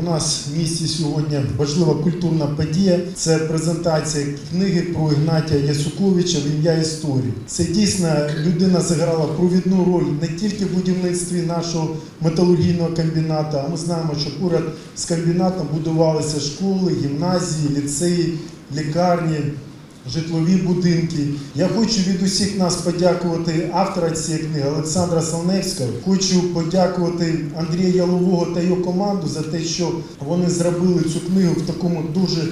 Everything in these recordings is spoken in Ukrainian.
У нас в місті сьогодні важлива культурна подія. Це презентація книги про Ігнатія Ясуковича в ім'я історії. Це дійсно людина зіграла провідну роль не тільки в будівництві нашого металургійного комбіната. А ми знаємо, що поряд з комбінатом будувалися школи, гімназії, ліцеї, лікарні. Житлові будинки. Я хочу від усіх нас подякувати автора цієї книги Олександра Салневського. Хочу подякувати Андрія Ялового та його команду за те, що вони зробили цю книгу в такому дуже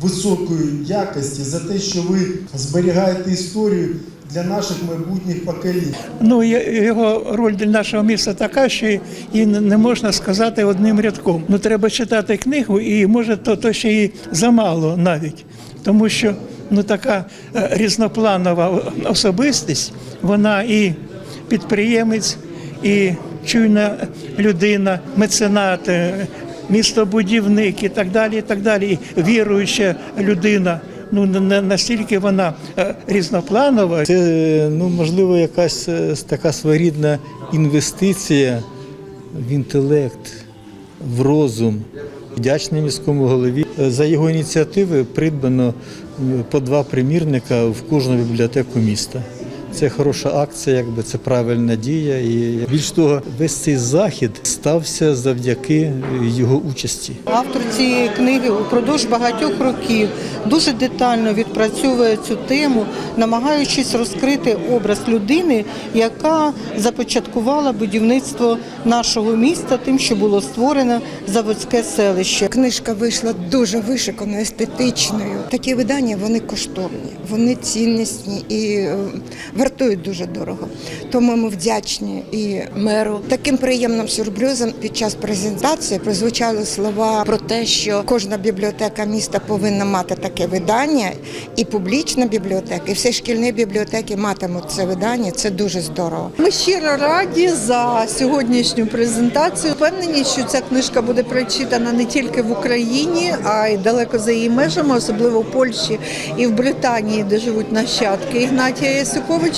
високої якості, за те, що ви зберігаєте історію для наших майбутніх поколінь. Ну, його роль для нашого міста така, що не не можна сказати одним рядком. Ну, треба читати книгу, і може то, то ще і замало навіть. Тому що ну, така е, різнопланова особистість, вона і підприємець, і чуйна людина, меценат, е, містобудівник і так далі, і так далі, і віруюча людина. Ну, не- настільки вона е, різнопланова, Це ну можливо якась така своєрідна інвестиція в інтелект, в розум. Вдячний міському голові. Е, За його ініціативи придбано по два примірника в кожну бібліотеку міста. Це хороша акція, якби це правильна дія. І більш того, весь цей захід стався завдяки його участі. Автор цієї книги упродовж багатьох років дуже детально відпрацьовує цю тему, намагаючись розкрити образ людини, яка започаткувала будівництво нашого міста, тим, що було створено заводське селище. Книжка вийшла дуже вишиканою, естетичною. Такі видання вони коштовні, вони ціннісні і е, вартують дуже дорого. Тому ми вдячні і меру. Таким приємним сюрпризом під час презентації прозвучали слова про те, що кожна бібліотека міста повинна мати таке видання, і публічна бібліотека, і всі шкільні бібліотеки матимуть це видання. Це дуже здорово. Ми щиро раді за сьогоднішню презентацію. Впевнені, що ця книжка буде прочитана не тільки в Україні, а й далеко за її межами, особливо в Польщі і в Британії, де живуть нащадки Ігнатія Ясуковича.